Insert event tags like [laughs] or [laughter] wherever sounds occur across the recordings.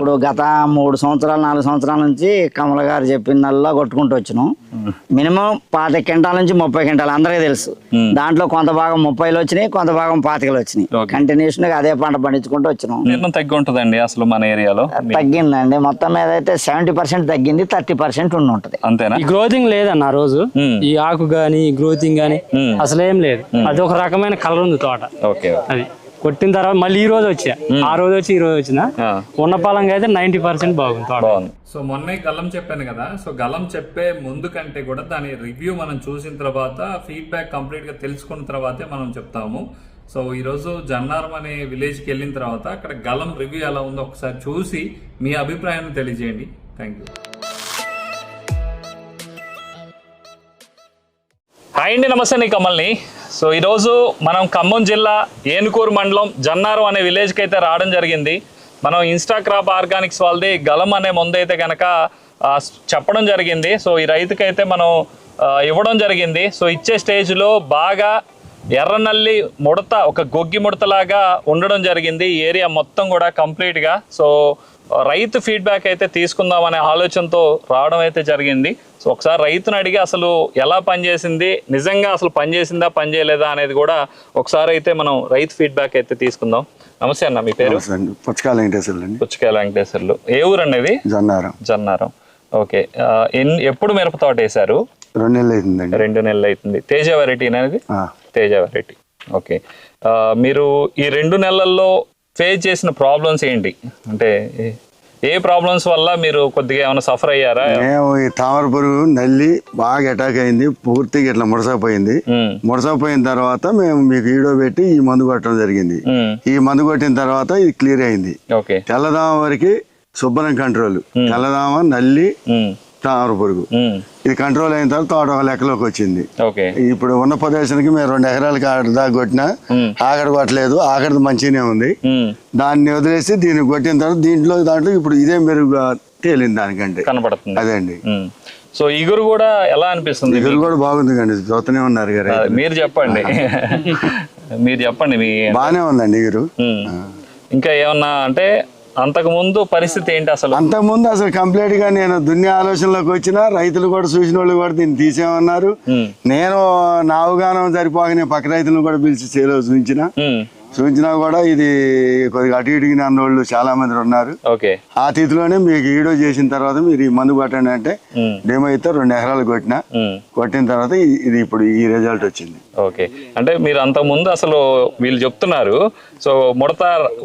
ఇప్పుడు గత మూడు సంవత్సరాలు నాలుగు సంవత్సరాల నుంచి కమల గారు చెప్పినల్లా కొట్టుకుంటూ వచ్చినాం. మినిమం పాతిక క్వింటాల నుంచి ముప్పై క్వింటాలు అందరికీ తెలుసు. దాంట్లో కొంత భాగం ముప్పైలు వచ్చినాయి కొంత భాగం పాతికలు వచ్చినాయి. కంటిన్యూషన్గా అదే పంట పండించుకుంటూ వచ్చినాం. తగ్గి ఉంటుందండి అసలు మన ఏరియాలో? తగ్గిందండి. మొత్తం మీద అయితే సెవెంటీ పర్సెంట్ తగ్గింది థర్టీ పర్సెంట్ ఉండి ఉంటది. అంతేనా? ఈ గ్రోతింగ్ లేదన్న ఆ రోజు. ఈ ఆకు గాని గ్రోతింగ్ గాని. అసలేం లేదు. అది ఒక రకమైన కలర్ ఉంది తోట. ఓకే. అది. కొట్టిన తర్వాత మళ్ళీ ఈ రోజు వచ్చా ఆ రోజు వచ్చి ఈ రోజు వచ్చిన. ఉన్న పాలంగా అయితే నైన్టీ పర్సెంట్ బాగుంది తోట. బాగుంది. సో మొన్నే గల్లం చెప్పాను కదా. సో గల్లం చెప్పే ముందు కంటే కూడా దాని రివ్యూ మనం చూసిన తర్వాత ఫీడ్బ్యాక్ కంప్లీట్గా తెలుసుకున్న తర్వాతే మనం చెప్తాము. సో ఈరోజు జన్నారం అనే విలేజ్కి వెళ్ళిన తర్వాత అక్కడ గలం రివ్యూ ఎలా ఉందో ఒకసారి చూసి మీ అభిప్రాయాన్ని తెలియజేయండి. థ్యాంక్ యూ హాయ్ అండి నమస్తే నీ కమల్ని. సో ఈరోజు మనం ఖమ్మం జిల్లా ఏనుకూరు మండలం జన్నారం అనే విలేజ్కి అయితే రావడం జరిగింది. మనం ఇన్స్టా క్రాప్ ఆర్గానిక్స్ వాళ్ళది గలం అనే ముందు అయితే కనుక చెప్పడం జరిగింది. సో ఈ రైతుకైతే మనం ఇవ్వడం జరిగింది. సో ఇచ్చే స్టేజ్లో బాగా ఎర్రనల్లి ముడత ఒక గొగ్గి ముడతలాగా ఉండడం జరిగింది. ఏరియా మొత్తం కూడా కంప్లీట్గా సో రైతు ఫీడ్బ్యాక్ అయితే తీసుకుందామనే ఆలోచనతో రావడం అయితే జరిగింది. సో ఒకసారి రైతుని అడిగి అసలు ఎలా పనిచేసింది నిజంగా అసలు పనిచేసిందా పనిచేయలేదా అనేది కూడా ఒకసారి అయితే మనం రైతు ఫీడ్బ్యాక్ అయితే తీసుకుందాం. నమస్తే అన్న మీ పేరు? అండి. పుచ్చకాయల వెంకటేశ్వర్లు అండి. పుచ్చకాయల వెంకటేశ్వర్లు. ఏ ఊరు అనేది జన్నారం. జన్నారం. ఓకే. ఎప్పుడు మిరప తోట వేశారు? రెండు నెలలు అవుతుందండి రెండు నెలలు అవుతుంది తేజ వెరైటీ అనేది తేజ వెరైటీ ఓకే. మీరు ఈ రెండు నెలల్లో ఫేస్ చేసిన ప్రాబ్లమ్స్ ఏంటి? అంటే ఏ- ప్రాబ్లమ్స్ వల్ల మీరు కొద్దిగా ఏమైనా సఫర్ అయ్యారా? మేము ఈ తామర పురుగు నల్లి బాగా అటాక్ అయింది పూర్తిగా ఇట్లా ముడసపోయింది ముడసపోయిన తర్వాత మేము మీకు ఈడో పెట్టి ఈ మందు కొట్టడం జరిగింది. ఈ మందు కొట్టిన తర్వాత ఇది క్లియర్ అయింది. తెల్లదామ వరకు శుభ్రం కంట్రోల్ తెల్లదామ నల్లి తామర పురుగు. ఇది కంట్రోల్ అయిన తర్వాత తోట ఒక లెక్కలోకి వచ్చింది. ఇప్పుడు ఉన్న ప్రదేశానికి మేము రెండు ఎకరాలకి ఆడ దాకా కొట్టినా ఆకడ కొట్టలేదు ఆకడ మంచిగానే ఉంది. దాన్ని వదిలేసి దీన్ని కొట్టిన తర్వాత దీంట్లో దాంట్లో ఇప్పుడు ఇదే మెరుగుగా తేలింది దానికంటే. కనపడుతుంది. అదే అండి. సో ఇగురు కూడా ఎలా అనిపిస్తుంది ఇగురు కూడా బాగుంది కండి చూస్తూనే ఉన్నారు గారు మీరు చెప్పండి. మీరు చెప్పండి మీ బాగానే ఉందండి ఇగురు. ఇంకా ఏమన్నా అంటే అంతకు ముందు పరిస్థితి ఏంటి అసలు? అంతకుముందు అసలు కంప్లీట్గా నేను దున్నే ఆలోచనలోకి వచ్చిన రైతులు కూడా చూసిన వాళ్ళు కూడా దీన్ని తీసేమన్నారు నేను నా అవగాహన సరిపోక నేను పక్క రైతులను కూడా పిలిచి చేలో చూపించిన చూపించినా కూడా ఇది కొద్దిగా అటు ఇటుకి అన్నోళ్ళు చాలా మంది ఉన్నారు. ఓకే. ఆ తిథిలోనే మీకు ఈడో చేసిన తర్వాత మీరు ఈ మందు కొట్టండి అంటే ఉమ్, డేమో అయితే రెండు ఎకరాలు కొట్టిన. కొట్టిన తర్వాత ఇది ఇప్పుడు ఈ రిజల్ట్ వచ్చింది. ఓకే. అంటే మీరు అంత ముందు అసలు వీళ్ళు చెప్తున్నారు. సో ముడత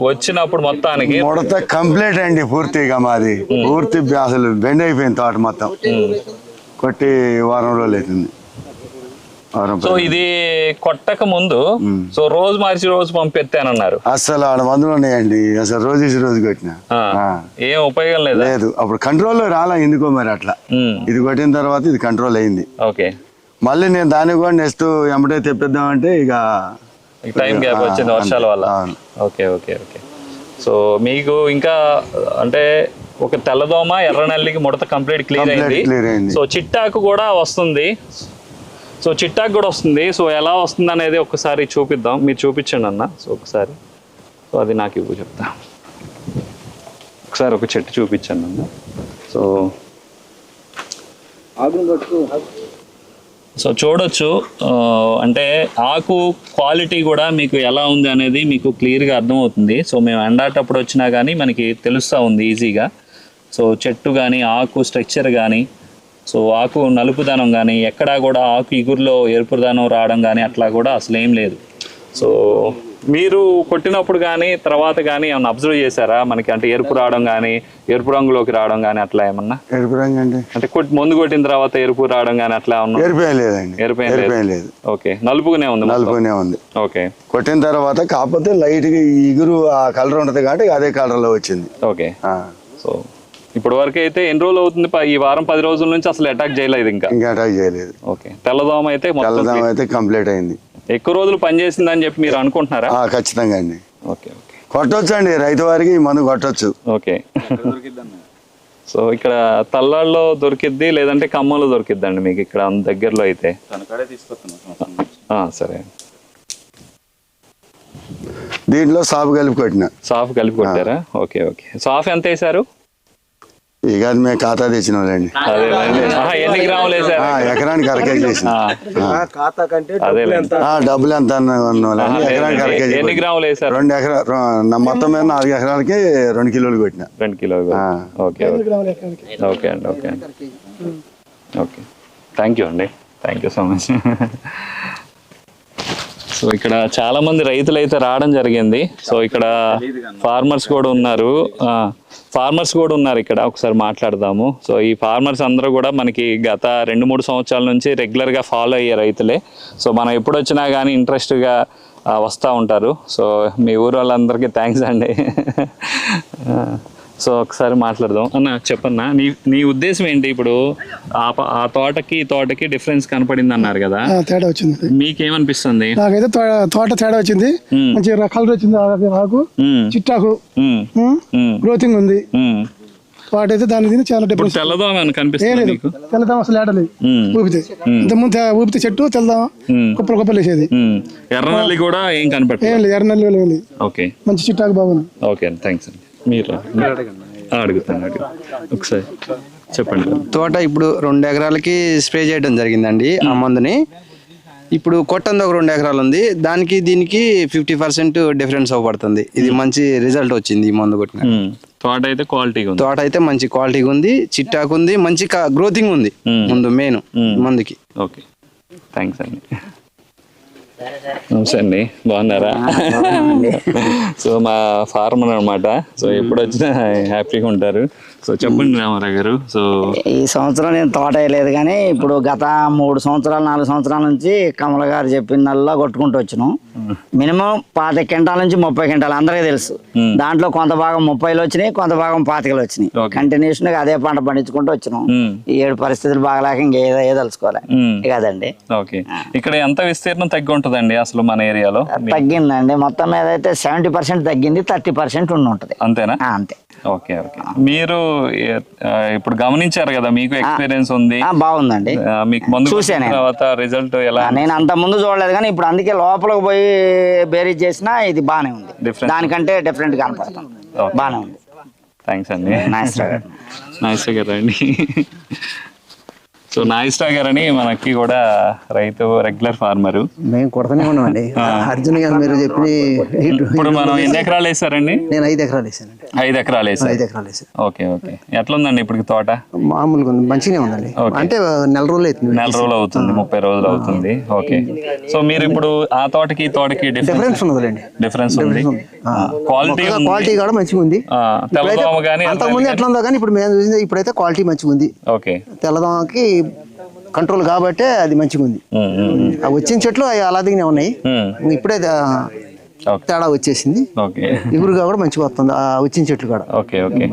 వచ్చినప్పుడు మొత్తానికి ముడత కంప్లీట్ అండి పూర్తిగా మాది. పూర్తి అసలు బెండ్ అయిపోయింది తోట మొత్తం. కొట్టి వారం రోజులు అవుతుంది. సో ఇది కొట్టక ముందు సో రోజు మార్చి రోజు పంపెత్తానన్నారు అసలు ఆడ మందులు ఉన్నాయండి. అసలు రోజు రోజు కొట్టిన. ఏం ఉపయోగం లేదా? లేదు అప్పుడు కంట్రోల్లో రాలా ఎందుకో మరి అట్లా. ఇది కొట్టిన తర్వాత ఇది కంట్రోల్ అయింది. ఓకే. మళ్ళీ నేను దాన్ని కూడా నెక్స్ట్ ఎమ్మటే తెప్పిద్దామంటే ఇక టైం గ్యాప్ వచ్చింది వర్షాల వల్ల. Okay okay okay. సో మీకు ఇంకా అంటే ఒక తెల్లదోమ ఎర్రనల్లికి ముడత కంప్లీట్ క్లియర్ అయింది. సో చిట్టాకు కూడా వస్తుంది. సో చిట్టాకు కూడా వస్తుంది. సో ఎలా వస్తుంది అనేది ఒకసారి చూపిద్దాం. మీరు చూపించండి అన్న. సో ఒకసారి. సో అది నాకు ఇవ్వు చెప్తా. ఒకసారి ఒక చెట్టు చూపించండి అన్న. సో సో చూడొచ్చు. అంటే ఆకు క్వాలిటీ కూడా మీకు ఎలా ఉంది అనేది మీకు క్లియర్గా అర్థమవుతుంది. సో మేము ఎండాటప్పుడు వచ్చినా కానీ మనకి తెలుస్తూ ఉంది ఈజీగా. సో చెట్టు కానీ ఆకు స్ట్రక్చర్ కానీ సో ఆకు నలుపుదనం కానీ ఎక్కడా కూడా ఆకు ఇగురులో ఎరుపుదనం రావడం కానీ అట్లా కూడా అసలు ఏం లేదు. సో మీరు కొట్టినప్పుడు కానీ తర్వాత కానీ ఏమన్నా అబ్జర్వ్ చేశారా? మనకి అంటే ఎరుపు రావడం కానీ ఎరుపు రంగులోకి రావడం కానీ అట్లా ఏమన్నా? ఎరుపు రంగు అండి. అంటే మందు కొట్టిన తర్వాత ఎరుపు రావడం కానీ అట్లా ఉన్నా లేదండి. ఎరుపేం లేదు. ఓకే. నలుపుగానే ఉంది. నలుపునే ఉంది. ఓకే. కొట్టిన తర్వాత కాకపోతే లైట్గా ఇగురు ఆ కలర్ ఉంటది కాబట్టి అదే కలర్లో వచ్చింది. ఓకే. సో ఇప్పటి వరకు అయితే ఎన్ని రోజులు అవుతుంది? ప- ఈ వారం పది రోజుల నుంచి అసలు అటాక్ చేయలేదు ఇంకా. ఇంకా అటాక్ చేయలేదు. ఓకే. తెల్లదోమ అయితే మొత్తం తెల్లదాం అయితే కంప్లీట్ అయింది. ఎక్కువ రోజులు పనిచేసిందని చెప్పి మీరు అనుకుంటున్నారా? ఆ, ఖచ్చితంగా అండి. Okay okay. కొట్టొచ్చు అండి రైతు వారికి మందు కొట్టొచ్చు. ఓకే. సో ఇక్కడ తల్లాళ్ళలో దొరికిద్ది లేదంటే ఖమ్మంలో దొరికిద్దండి మీకు ఇక్కడ అంత దగ్గరలో అయితే. ఆ, సరే. దీంట్లో సాపు కలిపి కొట్టిన. సాఫ్ కలిపి కొట్టారా? Okay okay. సాఫ్ ఎంత వేశారు? ఇక అది మేము ఖాతా తెచ్చిన వాళ్ళండి అదే ఎన్ని గ్రాములు వేశారు ఆ, ఎకరానికి అర కేజీ వేసిన. అదే ఆ, డబ్బులు ఎంత ఎకరానికి అర కేజీ ఎన్ని కొట్టిన. గ్రాములు వేశారు రెండు ఎకరా నా మొత్తం మీద నాలుగు ఎకరాలకి రెండు కిలోలు కొట్టిన. రెండు కిలోలు ఆ. Okay okay. ఓకే అండి ఓకే ఓకే. థ్యాంక్ యూ అండి. Thank you so much so ఇక్కడ చాలా మంది రైతులు అయితే రావడం జరిగింది. సో ఇక్కడ ఫార్మర్స్ కూడా ఉన్నారు. ఫార్మర్స్ కూడా ఉన్నారు ఇక్కడ. ఒకసారి మాట్లాడదాము. సో ఈ ఫార్మర్స్ అందరూ కూడా మనకి గత రెండు మూడు సంవత్సరాల నుంచి రెగ్యులర్గా ఫాలో అయ్యే రైతులే. సో మనం ఎప్పుడు వచ్చినా కానీ ఇంట్రెస్ట్గా వస్తూ ఉంటారు. సో మీ ఊరు వాళ్ళందరికీ థ్యాంక్స్ అండి. [laughs] సో ఒకసారి మాట్లాడదాం. అన్న చెప్పన్నా నీ నీ ఉద్దేశం ఏంటి ఇప్పుడు? ఆ తోటకి ఈ తోటకి డిఫరెన్స్ కనపడింది అన్నారు కదా తేడా వచ్చింది. మీకేమనిపిస్తుంది? నాకైతే తోట తేడా వచ్చింది. మంచి కలర్ వచ్చింది ఆకు. మ్మ్. చిట్టాకు. గ్రోతింగ్ ఉంది. అయితే దాని దీని చాలా డిఫరెన్స్ తెల్లదోమ ఏం కనిపిస్తుంది లేదు. నీకు తెల్లదాం అసలు ఏడలేదు. ఊపితే. ఇంతకుముందు ఊపితే చెట్టు తెల్లదాం మ్మ్. కుప్పలు కుప్పలు వేసేది. ఎర్రనల్లి కూడా ఏం కనపడలేదు ఏం లేదు. ఎర్ర నెలలు ఏం లేదు. ఓకే. మంచి చిట్టాకు బాగుంది ఓకే అండి. థ్యాంక్స్ అండి. మీరు అడుగుతాను ఒకసారి చెప్పండి. తోట ఇప్పుడు రెండు ఎకరాలకి స్ప్రే చేయడం జరిగిందండి ఆ మందుని. ఇప్పుడు కొట్టంది ఒక రెండు ఎకరాలు ఉంది. దానికి దీనికి ఫిఫ్టీ పర్సెంట్ డిఫరెన్స్ అవ్వబడుతుంది. ఇది మంచి రిజల్ట్ వచ్చింది ఈ మందు కొట్టిన. తోట అయితే క్వాలిటీగా ఉంది. తోట అయితే మంచి క్వాలిటీగా ఉంది చిట్టాకు ఉంది మంచి గ్రోతింగ్ ఉంది. ముందు మెయిన్. మందుకి. ఓకే. థ్యాంక్స్ అండి. నమస్తే అండి. బాగున్నారా? [laughs] సో మా ఫార్మర్ అనమాట సో ఎప్పుడు వచ్చినా హ్యాపీగా ఉంటారు. సో చెప్పండి రామారావు గారు. సో ఈ సంవత్సరం నేను తోట వేయలేదు కానీ ఇప్పుడు గత మూడు సంవత్సరాలు నాలుగు సంవత్సరాల నుంచి కమల గారు చెప్పినల్లా కొట్టుకుంటూ వచ్చినాం. మినిమం పాతి క్వింటాల నుంచి ముప్పై క్వింటాలు అందరికీ తెలుసు. దాంట్లో కొంత భాగం ముప్పైలు వచ్చినాయి కొంత భాగం పాతికలు వచ్చినాయి. కంటిన్యూషన్గా అదే పంట పండించుకుంటూ వచ్చినాం. ఈ ఏడు పరిస్థితులు బాగలేక ఇంకేదో ఏ తెలుసుకోవాలి ఓకే. ఇక్కడ ఎంత విస్తీర్ణం తగ్గి ఉంటుందండి అసలు మన ఏరియాలో? తగ్గిందండి. మొత్తం మీద అయితే సెవెంటీ పర్సెంట్ తగ్గింది థర్టీ పర్సెంట్ ఉండి ఉంటుంది. అంతేనా? అంతే. Okay okay. మీరు ఇప్పుడు గమనించారు కదా మీకు ఎక్స్పీరియన్స్ ఉంది. బాగుందండి. మీకు ముందు నేను. తర్వాత రిజల్ట్ ఎలా నేను అంత ముందు చూడలేదు కానీ ఇప్పుడు అందుకే లోపలికి పోయి బేరీజ్ చేసినా ఇది బాగానే ఉంది. దానికంటే డిఫరెంట్ కనపడుతుంది Okay. బాగానే ఉంది థ్యాంక్స్ అండి. నైస్ గారు అండి సో నాయిస్టా గారు అని మనకి కూడా రైతు రెగ్యులర్ ఫార్మరు మేము కొడతానే ఉన్నామండి. అర్జున్ గారు మీరు చెప్పిన ఇప్పుడు మనం ఎన్ని ఎకరాలు వేసారండి? నేను ఐదు ఎకరాలు వేసానండి. ఐదు ఎకరాలు ఐదు వేసారు ఎకరాలు వేసాను ఓకే ఓకే. ఎట్లా ఉందండి ఇప్పుడు తోట? మామూలుగా ఉంది మంచిగానే ఉందండి. అంటే నెల రోజులు అవుతుంది. నెల రోజులు అవుతుంది ముప్పై రోజులు అవుతుంది. ఓకే. సో మీరు ఇప్పుడు ఆ తోటకి తోటకి డిఫరెన్స్ ఉన్నదండి డిఫరెన్స్ ఉంది. క్వాలిటీ క్వాలిటీ కూడా మంచిగా ఉంది. తెల్లదోమ కానీ అంతకుముందు ఎట్లా ఉందో కానీ ఇప్పుడు మేము చూసింది ఇప్పుడైతే క్వాలిటీ మంచిగా ఉంది. ఓకే. తెల్లదోమకి కంట్రోల్ కాబట్టే అది మంచిగా ఉంది ఆ వచ్చిన చెట్లు అవి అలాదిగానే ఉన్నాయి. ఇప్పుడే తేడా వచ్చేసింది. ఓకే. ఎగురుగా కూడా మంచిగా వస్తుంది ఆ వచ్చిన చెట్లు కూడా. Okay okay.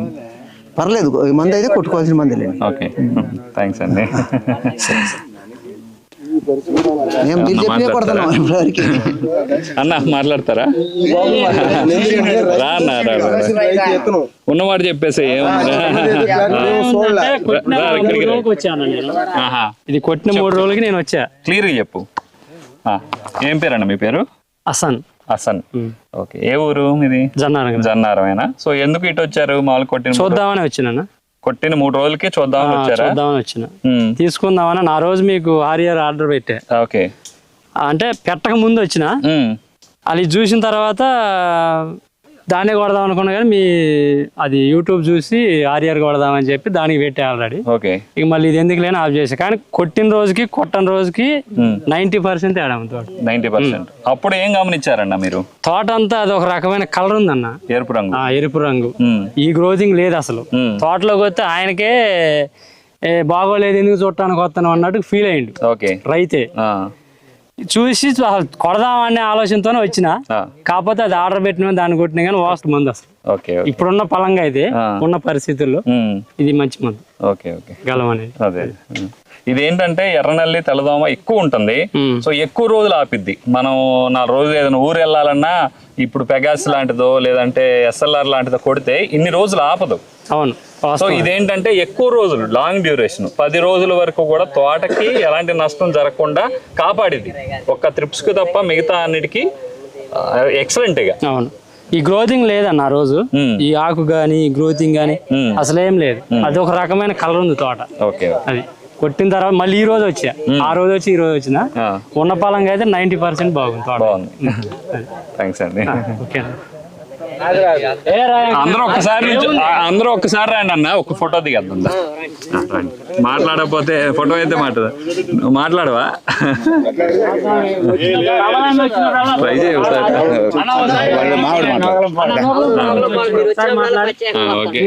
పర్లేదు మంది అయితే కొట్టుకోవాల్సిన మంది లేండి ఓకే. [laughs] థ్యాంక్స్ అండి. [laughs] మేము చెప్పినే ఇప్పటివరకు అన్న మాట్లాడతారా? రా అన్న రా. ఉన్నవాడు చెప్పేసి వచ్చాను ఇది కొట్టిన మూడు రోజులకి నేను వచ్చా. క్లియర్గా చెప్పు. ఆ, ఏం పేరన్న మీ పేరు? అసన్. హసన్ ఓకే ఏ ఊరు మీది? జన్నారం జన్నారమేనా? సో ఎందుకు ఇటు వచ్చారు మామూలు కొట్టిన చూద్దామని వచ్చినాను. కొట్టిన మూడు రోజులకి చూద్దామని వచ్చారా? చూద్దామని వచ్చిన. తీసుకుందామని నా రోజు మీకు ఆర్ఆర్ ఆర్డర్ పెట్టా. ఓకే. అంటే పెట్టక ముందు వచ్చిన. అది చూసిన తర్వాత దాన్నే కొడదాం అనుకున్నా కానీ మీ అది యూట్యూబ్ చూసి ఆర్ఆర్ కొడదామని చెప్పి దానికి పెట్టా ఆల్రెడీ ఓకే. ఇక మళ్ళీ ఇది ఎందుకు లేని ఆఫ్ చేసా. కానీ కొట్టిన రోజుకి కొట్టని రోజుకి ఉమ్, నైంటీ పర్సెంట్ తేడా తోట. పర్సెంట్. అప్పుడు ఏం గమనించారన్న మీరు? తోట అంతా అది ఒక రకమైన కలర్ ఉందన్న. ఎరుపు రంగు. ఆ ఎరుపు రంగు. ఈ గ్రోతింగ్ లేదు అసలు. తోటలోకి వస్తే ఆయనకే బాగోలేదు ఎందుకు చూడటానికి వస్తాను అన్నట్టు ఫీల్ అయ్యిండు ఓకే. రైతే. చూసి కొడదామనే ఆలోచనతోనే వచ్చిన. కాకపోతే అది ఆర్డర్ పెట్టిన దాన్ని కొట్టిన కానీ వాస్ట్ మందు అసలు. ఇప్పుడున్న పలంగా అయితే. ఉన్న పరిస్థితుల్లో ఇది మంచి మందు. Okay okay. గలం అనేది. అదే. ఇదేంటంటే ఎర్రనల్లి తెల్లదోమ ఎక్కువ ఉంటుంది. సో ఎక్కువ రోజులు ఆపిద్ది. మనం నా రోజు ఏదైనా ఊరు వెళ్ళాలన్నా ఇప్పుడు పెగాస్ లాంటిదో లేదంటే ఎస్ఎల్ఆర్ లాంటిదో కొడితే ఇన్ని రోజులు ఆపదు. అవును. సో. ఇదేంటంటే ఎక్కువ రోజులు లాంగ్ డ్యూరేషన్ పది రోజుల వరకు కూడా తోటకి ఎలాంటి నష్టం జరగకుండా కాపాడిద్ది. ఒక్క త్రిప్స్కి తప్ప మిగతా అన్నిటికీ ఎక్సలెంట్ ఇక అవును. ఈ గ్రోతింగ్ లేదన్న ఆ రోజు. ఈ ఆకు గాని గ్రోతింగ్ గాని అసలేం లేదు. అది ఒక రకమైన కలర్ ఉంది తోట. ఓకే అది కొట్టిన తర్వాత మళ్ళీ ఈ రోజు వచ్చా ఆ రోజు వచ్చి ఈ రోజు వచ్చిన. ఉన్న పలంగా అయితే నైన్టీ పర్సెంట్ బాగుంది తోట. బాగుంది. థ్యాంక్స్ [laughs] అండి. ఓకే అందరూ ఒక్కసారి అందరూ ఒక్కసారి రండి అన్న. ఒక ఫోటో దిగద్దాం. రండి. మాట్లాడకపోతే ఫోటో అయితే మాట్లాడ నువ్వు మాట్లాడవా? ట్రై చేయి ఓకే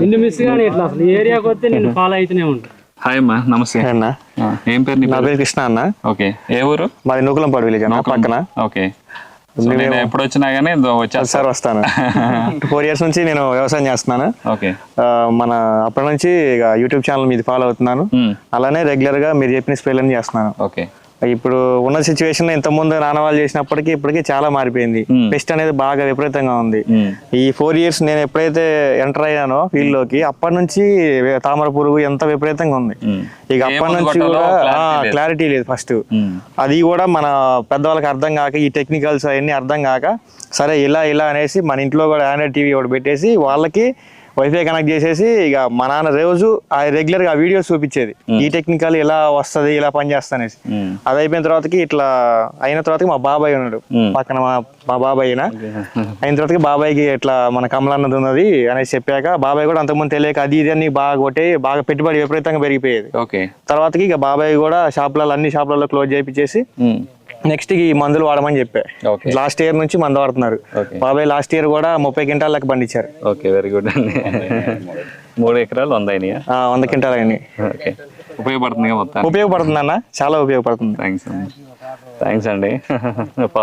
నిన్ను మిస్ ఇట్లా అసలు ఈ ఏరియాకి వస్తే నిన్ను ఫాలో అయితేనే ఉంటా. హాయ్ అమ్మా. నమస్తే. అన్న. ఏం పేరు నీ పేరు? కృష్ణ అన్న. ఓకే. ఏ ఊరు? మాది నూకలంపాడు విలేజ్ అన్న పక్కన. ఓకే. నేను ఎప్పుడు వచ్చినా కానీ వచ్చేస్తా. సార్ వస్తాను. [laughs] ఫోర్ ఇయర్స్ నుంచి నేను వ్యవసాయం చేస్తున్నాను. ఓకే. మన అప్పటి నుంచి ఇక యూట్యూబ్ ఛానల్ మీది ఫాలో అవుతున్నాను. మ్మ్. అలానే రెగ్యులర్గా మీరు చెప్పిన స్పెల్ అని చేస్తున్నాను. ఓకే. ఇప్పుడు ఉన్న సిచ్యువేషన్ ఇంత ముందు నానవాళ్ళు చేసినప్పటికీ ఇప్పటికీ చాలా మారిపోయింది. పెస్ట్ అనేది బాగా విపరీతంగా ఉంది. ఈ ఫోర్ ఇయర్స్ నేను ఎప్పుడైతే ఎంటర్ అయ్యానో ఫీల్డ్లోకి అప్పటి నుంచి తామర పురుగు ఎంత విపరీతంగా ఉంది. ఇక అప్పటి నుంచి కూడా. క్లారిటీ లేదు ఫస్ట్. అది కూడా మన పెద్దవాళ్ళకి అర్థం కాక ఈ టెక్నికల్స్ అవన్నీ అర్థం కాక సరే ఇలా ఇలా అనేసి మన ఇంట్లో కూడా ఆండ్రాయిడ్ టీవీ ఒకటి పెట్టేసి వాళ్ళకి వైఫై కనెక్ట్ చేసేసి ఇక మా నాన్న రోజు ఆ రెగ్యులర్గా వీడియోస్ చూపించేది. ఈ టెక్నికల్ ఇలా వస్తది ఇలా పనిచేస్తా అనేసి మ్మ్. అది అయిపోయిన తర్వాతకి ఇట్లా అయిన తర్వాతకి మా బాబాయ్ ఉన్నాడు. మ్మ్. పక్కన మా మా బాబాయ్ అయినా [laughs] అయిన తర్వాతకి బాబాయ్కి ఇట్లా మన కమలన్నది ఉన్నది అనేసి చెప్పాక బాబాయ్ కూడా అంతకుముందు తెలియక అది ఇది అని బాగా కొట్టి బాగా పెట్టుబడి విపరీతంగా పెరిగిపోయేది. ఓకే తర్వాతకి ఇక బాబాయ్ కూడా షాపులలో అన్ని షాపులలో క్లోజ్ చేయించేసి. నెక్స్ట్ ఈ మందులు వాడమని చెప్పా. లాస్ట్ ఇయర్ నుంచి మందు వాడుతున్నారు. బాబాయ్ లాస్ట్ ఇయర్ కూడా ముప్పై క్వింటాల్ లెక్క పండించారు. ఓకే వెరీ గుడ్ అండి. మూడు ఎకరాలు వంద అయినాయా? వంద క్వింటాల్ ఓకే ఉపయోగపడుతుంది మొత్తం ఉపయోగపడుతుంది అన్న. చాలా ఉపయోగపడుతుంది. థ్యాంక్స్ అండి. థ్యాంక్స్ అండి.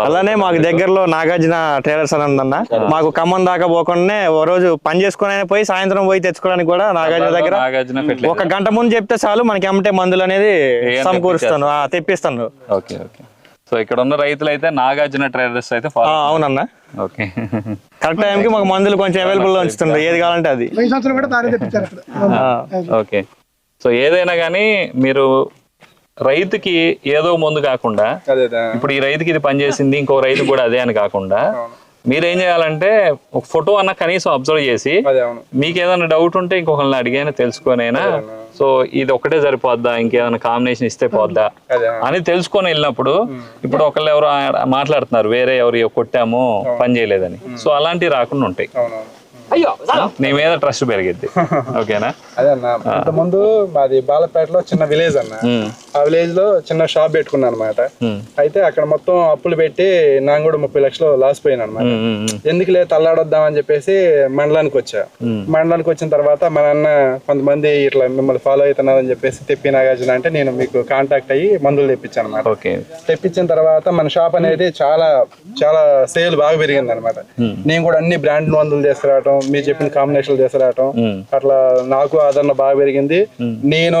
అలానే మాకు దగ్గరలో నాగార్జున ట్రేడర్స్ అని ఉందన్న. మాకు ఖమ్మం దాకా పోకుండానే ఓ రోజు పని చేసుకుని పోయి సాయంత్రం పోయి తెచ్చుకోవడానికి కూడా నాగార్జున దగ్గర ఒక గంట ముందు చెప్తే చాలు మనకి అమ్మటే మందులు అనేది సమకూరుస్తాను. తెప్పిస్తాను. ఓకే ఓకే సో ఇక్కడ ఉన్న రైతులు అయితే నాగార్జున ట్రేడర్స్ అయితే అవునన్న. ఓకే. కరెక్ట్ టైంకి మాకు మందులు కొంచెం అవైలబుల్లో ఉంచుతుండ్రు. ఏది కావాలంటే అది. ఓకే. సో ఏదైనా కానీ మీరు రైతుకి ఏదో ముందు కాకుండా ఇప్పుడు ఈ రైతుకి ఇది పనిచేసింది ఇంకో రైతు కూడా అదే అని కాకుండా మీరేం చేయాలంటే ఒక ఫోటో అన్న కనీసం అబ్జర్వ్ చేసి మీకు ఏదైనా డౌట్ ఉంటే ఇంకొకరిని అడిగైనా తెలుసుకొనైనా సో ఇది ఒకటే సరిపోద్దా? ఇంకేదైనా కాంబినేషన్ ఇస్తే పోద్దా? అని తెలుసుకొని వెళ్ళినప్పుడు ఇప్పుడు ఒకళ్ళు ఎవరు మాట్లాడుతున్నారు వేరే ఎవరు కొట్టాము పని చేయలేదని. సో అలాంటివి రాకుండా ఉంటాయి. నీ మీద ట్రస్ట్ పెరిగిద్ది. [laughs] ఓకేనా? అదే అన్న ముందు మాది బాలపేటలో చిన్న విలేజ్ అన్న. ఆ విలేజ్లో చిన్న షాప్ పెట్టుకున్నాను అనమాట అయితే అక్కడ మొత్తం అప్పులు పెట్టి నాకు కూడా ముప్పై లక్షలు లాస్ పోయాను అనమాట ఎందుకులే తల్లాడొద్దామని చెప్పేసి మండలానికి వచ్చా. మండలానికి వచ్చిన తర్వాత మా నాన్న కొంతమంది ఇట్లా మిమ్మల్ని ఫాలో అవుతున్నారని చెప్పేసి తెప్పి నాగార్జున అంటే నేను మీకు కాంటాక్ట్ అయ్యి మందులు తెప్పించాను అనమాట ఓకే తెప్పించిన తర్వాత మన షాప్ అనేది చాలా చాలా సేల్ బాగా పెరిగింది అనమాట నేను కూడా అన్ని బ్రాండ్ మందులు తీసుకురావటం మీరు చెప్పిన కాంబినేషన్లు తీసుకురావటం అట్లా నాకు ఆదరణ బాగా పెరిగింది. నేను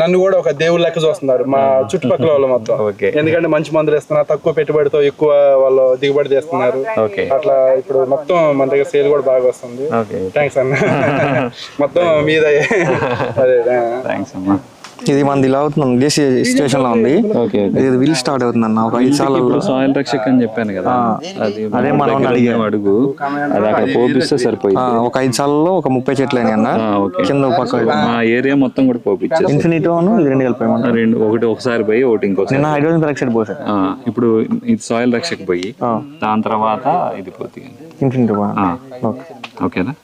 నన్ను కూడా ఒక దేవుళ్ళ లెక్క చూస్తున్నారు. మా చుట్టుపక్కల వాళ్ళు మొత్తం. [laughs] ఎందుకంటే మంచి మందులు ఇస్తున్నా తక్కువ పెట్టుబడితో ఎక్కువ వాళ్ళు దిగుబడి చేస్తున్నారు. అట్లా ఇప్పుడు మొత్తం మన దగ్గర సేల్ కూడా బాగా వస్తుంది. ఓకే. థ్యాంక్స్ అన్న. [laughs] మొత్తం మీద. [laughs] అదే. థ్యాంక్స్ అమ్మా. ఇది మనది ఇలా అవుతుంది దేశీ సిచ్యువేషన్లో ఉంది. ఓకే ఇది వీల్ స్టార్ట్ అవుతుంది అన్న ఒక ఐదు సార్లు సాయిల్ రక్షక్ అని చెప్పాను కదా. అది అదే మన మనం అడిగాం. అది అక్కడ పోపిస్తే సరిపోయింది. ఆ, ఒక ఐదు సార్లలో ఒక ముప్పై చెట్లు అయినాయి అన్న. కింద పక్క మా ఏరియా మొత్తం కూడా పోపించేసి ఇన్ఫినిటో ఇది రెండు కలిపాయి రెండు ఒకటి ఒకసారి పోయి ఒకటి ఇంకోసారి నిన్న హైడ్రోజన్ పెరాక్సైడ్ పోసారు. ఆ, ఇప్పుడు ఇది సాయిల్ రక్షక్ పోయి దాని తర్వాత ఇది పోతుంది ఇన్ఫినిటో ఓకేనా?